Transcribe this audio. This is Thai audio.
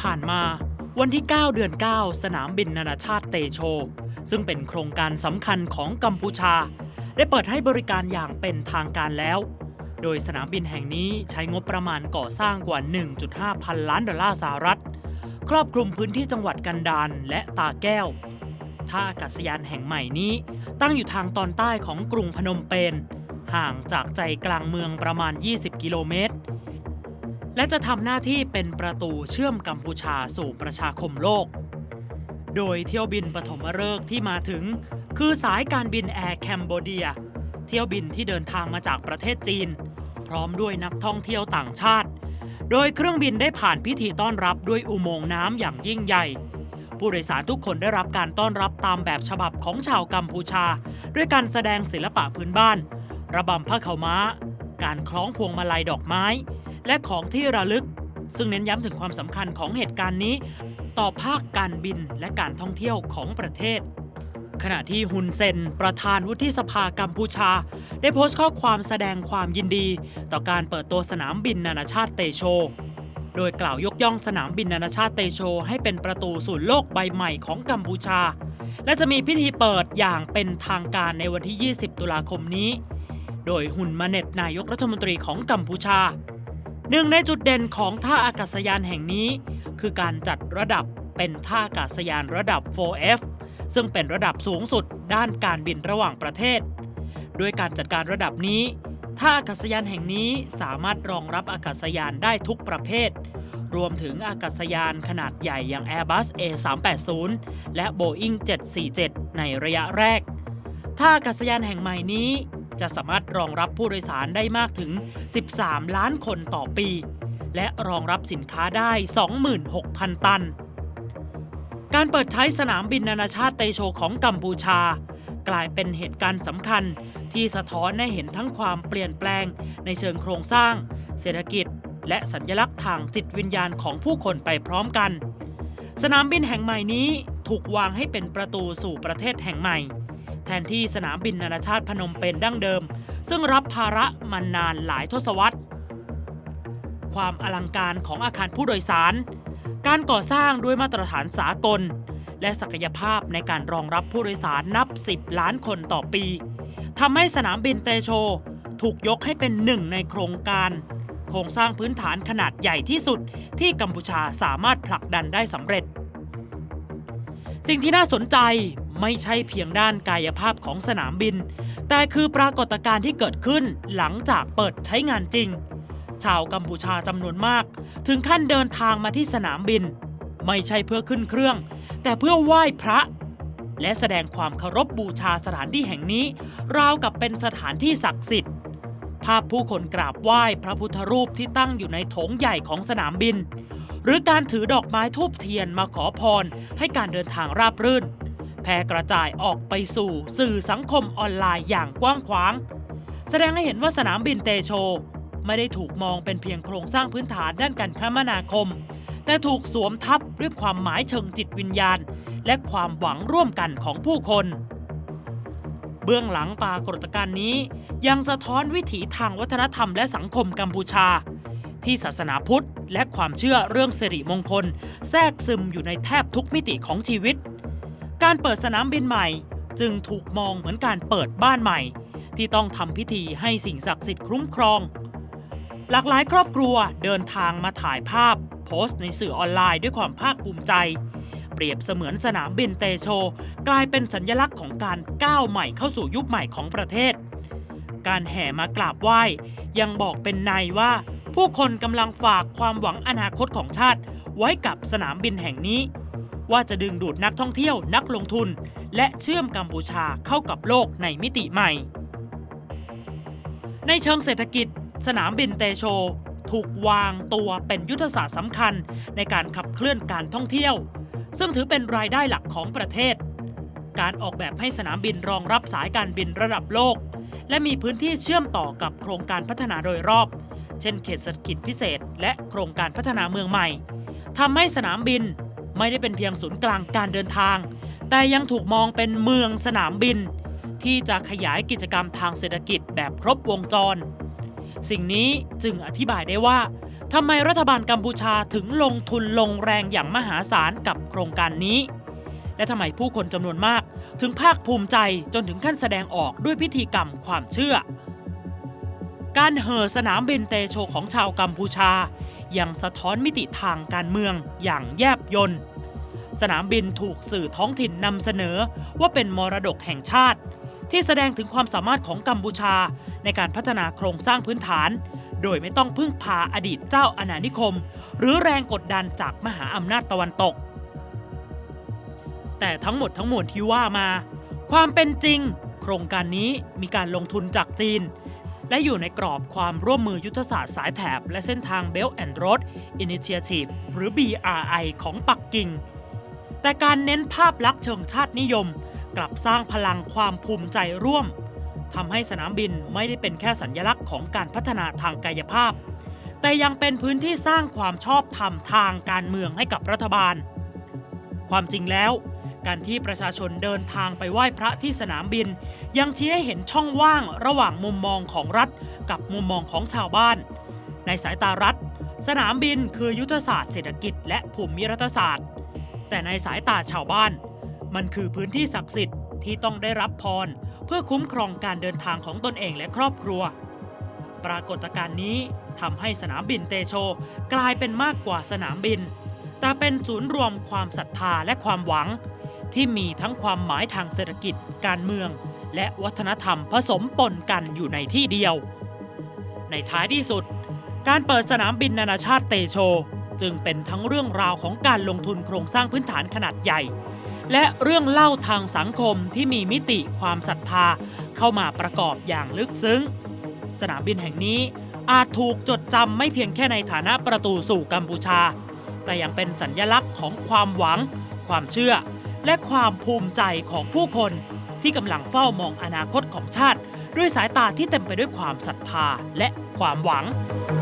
ผ่านมา วันที่ 9 เดือน 9 สนามบินนานาชาติเตโช ซึ่งเป็นโครงการสำคัญของกัมพูชา ได้เปิดให้บริการอย่างเป็นทางการแล้ว โดยสนามบินแห่งนี้ใช้งบประมาณก่อสร้างกว่า 1.5 พันล้านดอลลาร์สหรัฐ ครอบคลุมพื้นที่จังหวัดกันดารและตาแก้ว ท่าอากาศยานแห่งใหม่นี้ ตั้งอยู่ทางตอนใต้ของกรุงพนมเปญห่างจากใจกลางเมืองประมาณ 20 กิโลเมตร และจะทำหน้าที่เป็นประตูเชื่อมกัมพูชาสู่ประชาคมโลก โดยเที่ยวบินปฐมฤกษ์ที่มาถึง คือสายการบินแอร์แคนเบเดีย เที่ยวบินที่เดินทางมาจากประเทศจีน พร้อมด้วยนักท่องเที่ยวต่างชาติ โดยเครื่องบินได้ผ่านพิธีต้อนรับด้วยอุโมงค์น้ำอย่างยิ่งใหญ่ ผู้โดยสารทุกคนได้รับการต้อนรับตามแบบฉบับของชาวกัมพูชา ด้วยการแสดงศิลปะพื้นบ้าน ระบำผ้าเขาวม้า การคล้องพวงมาลัยดอกไม้ และของที่ระลึก ซึ่งเน้นย้ำถึงความสำคัญของเหตุการณ์นี้ ต่อภาคการบินและการท่องเที่ยวของประเทศ ขณะที่ฮุนเซน ประธานวุฒิสภากัมพูชา ได้โพสต์ข้อความแสดงความยินดี ต่อการเปิดตัวสนามบินนานาชาติเตโช โดยกล่าวยกย่องสนามบินนานาชาติเตโช ให้เป็นประตูสู่โลกใบใหม่ของกัมพูชา และจะมีพิธีเปิดอย่างเป็นทางการในวันที่ 20 ตุลาคมนี้ โดยหุนมาเน็ตนายกรัฐมนตรีของกัมพูชา หนึ่งในจุดเด่นของท่าอากาศยานแห่งนี้ คือการจัดระดับเป็นท่าอากาศยานระดับ 4F ซึ่งเป็นระดับสูงสุดด้านการบินระหว่างประเทศ ด้วยการจัดการระดับนี้ท่าอากาศยานแห่งนี้สามารถรองรับอากาศยานได้ทุกประเภท รวมถึงอากาศยานขนาดใหญ่อย่าง Airbus A380 และ Boeing 747 ในระยะแรก ท่าอากาศยานแห่งใหม่นี้ จะสามารถรองรับผู้โดยสารได้มากถึง 13 ล้านคนต่อปี และรองรับสินค้าได้ 26,000 ตัน การเปิดใช้สนามบินนานาชาติเตโชของกัมพูชา กลายเป็นเหตุการณ์สำคัญที่สะท้อนให้เห็นทั้งความเปลี่ยนแปลง ในเชิงโครงสร้าง เศรษฐกิจ และสัญลักษณ์ทางจิตวิญญาณของผู้คนไปพร้อมกัน สนามบินแห่งใหม่นี้ถูกวางให้เป็นประตูสู่ประเทศแห่งใหม่ ทนที่สนามบินนานาชาติพนมเปญดั้งเดิม ซึ่งรับภาระมานานหลายทศวรรษ ความอลังการของอาคารผู้โดยสาร การก่อสร้างด้วยมาตรฐานสากล และศักยภาพในการรองรับผู้โดยสารนับ 10 ล้านคนต่อปีทำให้สนามบินเตโช ถูกยกให้เป็นหนึ่งในโครงการ โครงสร้างพื้นฐานขนาดใหญ่ที่สุดที่กัมพูชาสามารถผลักดันได้สำเร็จสิ่งที่น่าสนใจ ไม่ใช่เพียงด้านกายภาพของสนามบิน แต่คือปรากฏการณ์ที่เกิดขึ้นหลังจากเปิดใช้งานจริง ชาวกัมพูชาจำนวนมาก ถึงขั้นเดินทางมาที่สนามบิน ไม่ใช่เพื่อขึ้นเครื่อง แต่เพื่อไหว้พระ และแสดงความเคารพบบูชาสถานที่แห่งนี้ ราวกับเป็นสถานที่ศักดิ์สิทธิ์ภาพผู้คนกราบไหว้พระพุทธรูปที่ตั้งอยู่ในโถงใหญ่ของสนามบิน หรือการถือดอกไม้ทูบเทียนมาขอพรให้การเดินทางราบรื่น แพร่กระจายออกไปสู่สื่อสังคมออนไลน์อย่างกว้างขวาง แสดงให้เห็นว่าสนามบินเตโช ไม่ได้ถูกมองเป็นเพียงโครงสร้างพื้นฐานด้านการคมนาคม แต่ถูกสวมทับด้วยความหมายเชิงจิตวิญญาณ และความหวังร่วมกันของผู้คน เบื้องหลังปรากฏการณ์นี้ ยังสะท้อนวิถีทางวัฒนธรรมและสังคมกัมพูชา ที่ศาสนาพุทธและความเชื่อเรื่องสิริมงคล แทรกซึมอยู่ในแทบทุกมิติของชีวิต การเปิดสนามบินใหม่จึงถูกมองเหมือนการเปิดบ้านใหม่ ที่ต้องทำพิธีให้สิ่งศักดิ์สิทธิ์คุ้มครอง หลากหลายครอบครัวเดินทางมาถ่ายภาพ โพสต์ในสื่อออนไลน์ด้วยความภาคภูมิใจ เปรียบเสมือนสนามบินเตโช กลายเป็นสัญลักษณ์ของการก้าวใหม่เข้าสู่ยุคใหม่ของประเทศ การแห่มากราบไหว้ ยังบอกเป็นในว่า ผู้คนกำลังฝากความหวังอนาคตของชาติ ไว้กับสนามบินแห่งนี้ ว่าจะดึงดูดนักท่องเที่ยวนักลงทุน และเชื่อมกัมพูชาเข้ากับโลกในมิติใหม่ ในเชิงเศรษฐกิจ สนามบินเตโช ถูกวางตัวเป็นยุทธศาสตร์สำคัญในการขับเคลื่อนการท่องเที่ยว ซึ่งถือเป็นรายได้หลักของประเทศ การออกแบบให้สนามบินรองรับสายการบินระดับโลก และมีพื้นที่เชื่อมต่อกับโครงการพัฒนาโดยรอบ เช่น เขตเศรษฐกิจพิเศษ และโครงการพัฒนาเมืองใหม่ทำให้สนามบิน ไม่ได้เป็นเพียงศูนย์กลางการเดินทาง แต่ยังถูกมองเป็นเมืองสนามบิน ที่จะขยายกิจกรรมทางเศรษฐกิจแบบครบวงจร สิ่งนี้จึงอธิบายได้ว่าทำไมรัฐบาลกัมพูชาถึงลงทุนลงแรงอย่างมหาศาลกับโครงการนี้ และทำไมผู้คนจำนวนมาก ถึงภาคภูมิใจจนถึงขั้นแสดงออกด้วยพิธีกรรมความเชื่อ การเห่อสนามบินเตโชของชาวกัมพูชายังสะท้อนมิติทางการเมืองอย่างแยบยล สนามบินถูกสื่อท้องถิ่นนำเสนอว่าเป็นมรดกแห่งชาติ ที่แสดงถึงความสามารถของกัมพูชาในการพัฒนาโครงสร้างพื้นฐาน โดยไม่ต้องพึ่งพาอดีตเจ้าอาณานิคม หรือแรงกดดันจากมหาอำนาจตะวันตก แต่ทั้งหมดทั้งมวลที่ว่ามา ความเป็นจริง โครงการนี้มีการลงทุนจากจีนและอยู่ในกรอบความร่วมมือยุทธศาสตร์สายแถบ และเส้นทาง Belt and Road Initiative หรือ BRI ของปักกิ่ง แต่การเน้นภาพลักษณ์เชิงชาตินิยม กลับสร้างพลังความภูมิใจร่วมทำให้สนามบินไม่ได้เป็นแค่สัญญลักษณ์ของการพัฒนาทางกายภาพ แต่ยังเป็นพื้นที่สร้างความชอบธรรมทางการเมืองให้กับรัฐบาล ความจริงแล้ว การที่ประชาชนเดินทางไปไหว้พระที่สนามบิน ยังชี้ให้เห็นช่องว่างระหว่างมุมมองของรัฐ กับมุมมองของชาวบ้าน ในสายตารัฐ สนามบินคือยุทธศาสตร์เศรษฐกิจและภูมิรัฐศาสตร์ แต่ในสายตาชาวบ้าน มันคือพื้นที่ศักดิ์สิทธิ์ที่ต้องได้รับพร เพื่อคุ้มครองการเดินทางของตนเองและครอบครัว ปรากฏการณ์นี้ทำให้สนามบินเตโช กลายเป็นมากกว่าสนามบิน แต่เป็นศูนย์รวมความศรัทธาและความหวัง ที่มีทั้งความหมายทางเศรษฐกิจ การเมือง และวัฒนธรรมผสมปนกันอยู่ในที่เดียว ในท้ายที่สุด การเปิดสนามบินนานาชาติเตโช จึงเป็นทั้งเรื่องราวของการลงทุนโครงสร้างพื้นฐานขนาดใหญ่ และเรื่องเล่าทางสังคมที่มีมิติความศรัทธาเข้ามาประกอบอย่างลึกซึ้ง สนามบินแห่งนี้อาจถูกจดจำไม่เพียงแค่ในฐานะประตูสู่กัมพูชา แต่ยังเป็นสัญญลักษณ์ของความหวัง ความเชื่อ และความภูมิใจของผู้คนที่กำลังเฝ้ามองอนาคตของชาติ ด้วยสายตาที่เต็มไปด้วยความศรัทธาและความหวัง「